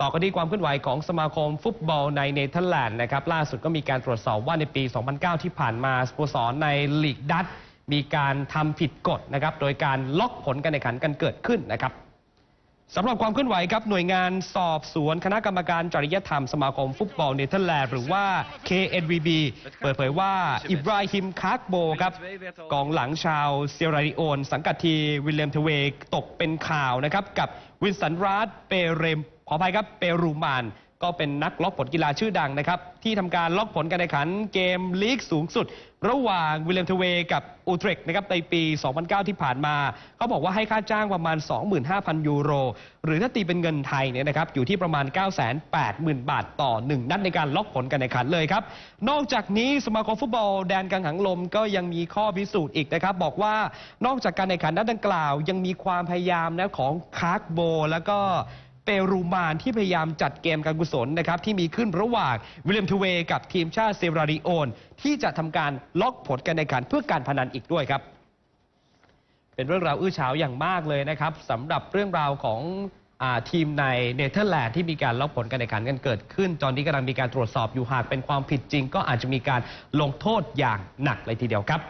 ต่อกันที่ความเคลื่อนไหวของสมาคมฟุตบอลในเนเธอร์แลนด์นะครับล่าสุดก็มีการตรวจสอบว่าในปี 2009 ที่ผ่านมาสโมสรในลีกดัตมีการทำผิดกฎนะครับโดยการล็อกผลการแข่งขันกันเกิดขึ้นนะครับ สำหรับความเคลื่อนไหวครับหน่วยงานสอบสวนคณะกรรมการจริยธรรมสมาคมฟุตบอลเนเธอร์แลนด์หรือว่า KNVB เปิดเผยว่าอิบราฮิมคาร์โบครับกองหลังชาวเซราริโอน สังกัดทีวิลเลมเทเวกตกเป็นข่าวนะครับกับวินสันรัตเปเรมขออภัยครับเปรูมาน ก็เป็นนักล็อกผลกีฬาชื่อดังนะครับ ที่ทำการล็อกผลการแข่งขันเกมลีกสูงสุด ระหว่างวิลเลมทเวกับอูเทรกนะครับในปี 2009 ที่ผ่านมา เขาบอกว่าให้ค่าจ้างประมาณ 25,000 ยูโร หรือถ้าตีเป็นเงินไทยเนี่ยนะครับอยู่ที่ประมาณ 980,000 บาทต่อ 1 นัดในการล็อกผลการแข่งขันเลยครับ นอกจากนี้สมาคมฟุตบอลแดนกังหันลมก็ยังมีข้อพิสูจน์อีกนะครับ บอกว่านอกจากการแข่งขันนัดดังกล่าว ยังมีความพยายามนะของคาร์กโบ แล้วก็ รูมานที่พยายามจัดเกมการกุศลนะครับที่มีขึ้นระหว่างวิลเลียมทูเวกับทีมชาติเซราริโอน ที่จะทำการล็อกผลการแข่งขันเพื่อการพนันอีกด้วยครับ เป็นเรื่องราวอื้อฉาวอย่างมากเลยนะครับสำหรับเรื่องราวของอทีมในเนเธอร์แลนด์ที่มีการล็อกผลการแข่งขันกันเกิดขึ้น ตอนนี้กำลังมีการตรวจสอบอยู่หากเป็นความผิดจริง ก็อาจจะมีการลงโทษอย่างหนักเลยทีเดียวครับ